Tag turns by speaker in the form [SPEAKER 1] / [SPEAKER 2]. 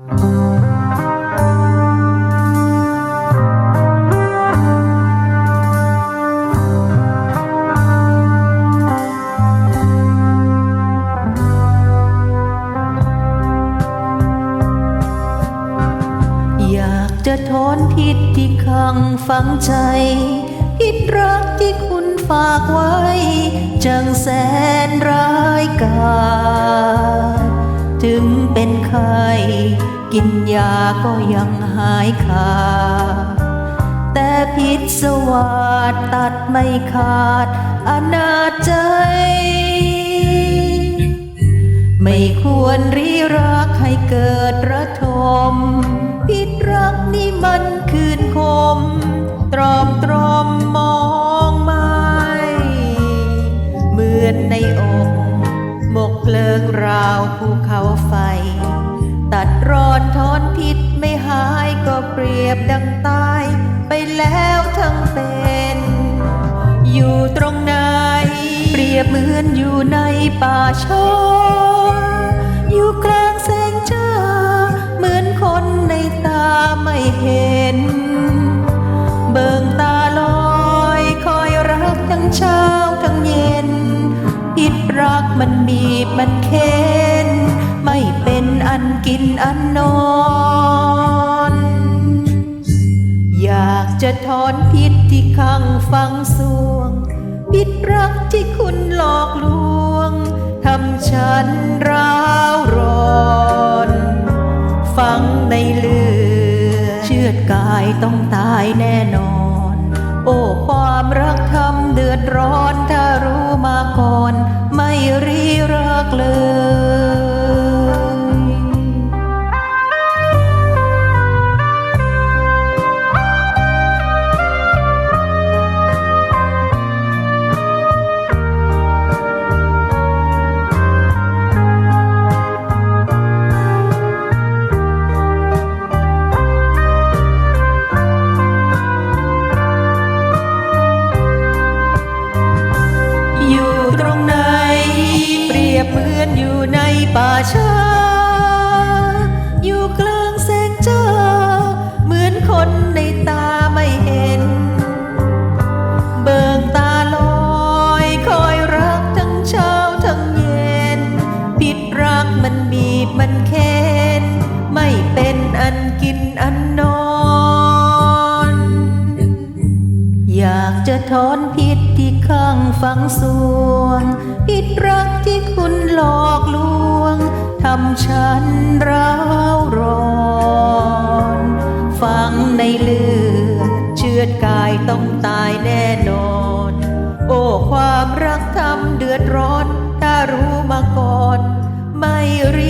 [SPEAKER 1] อยากจะทนพิษที่ขังฝังใจ พิษรักที่คุณฝากไว้ จังแสนร้ายกาจถึงเป็นไข้ กินยาก็ยังหายขาดแต่พิษสวาดตัดไม่ขาดอนาจใจ ไม่ควรรีรักให้เกิดระทม พิษรักนี่มันคืนคม ตรอมตรอมมองไม่เหมือนในอกหมกเพลิงราวภูเขาไฟ ตัดรอนทอน พิษไม่หายก็เปรียบดังตาย ไปแล้วทั้งเป็น อยู่ตรงไหน เปรียบเหมือนอยู่ในป่าช้าอยู่กลางแสงจ้า เหมือนคนในตาไม่เห็น เบิ่งตาลอยคอยรักทั้งเช้าทั้งเย็นพิษรักมันบีบมันเค้นไม่เป็น อันกินอันนอน อยากจะถอนพิษที่ข้างฝังสวง พิษรักที่คุณหลอกลวงทำฉันร้าวร้อนฟังในเลือดเชือดกายต้องตายแน่นอน โอ้ความรักทำเดือดร้อนถ้ารู้มาก่อน ไม่รีรักเลย อนอยู่ในป่าช้า อยู่กลางแสงจ้า เหมือนคนในตาไม่เห็น เบิกตาลอยคอยรักทั้งเช้าทั้งเย็นปิดรักมันบีบมันเค้น ไม่เป็นอันกินอันนอน จะถอนพิษที่ข้างฝังสวง พิษรักที่คุณหลอกลวงทำฉันร้าวร้อนฟังในเลือดเชือดกายต้องตายแน่นอน โอ้ความรักทำเดือดร้อน ถ้ารู้มาก่อน ไม่รี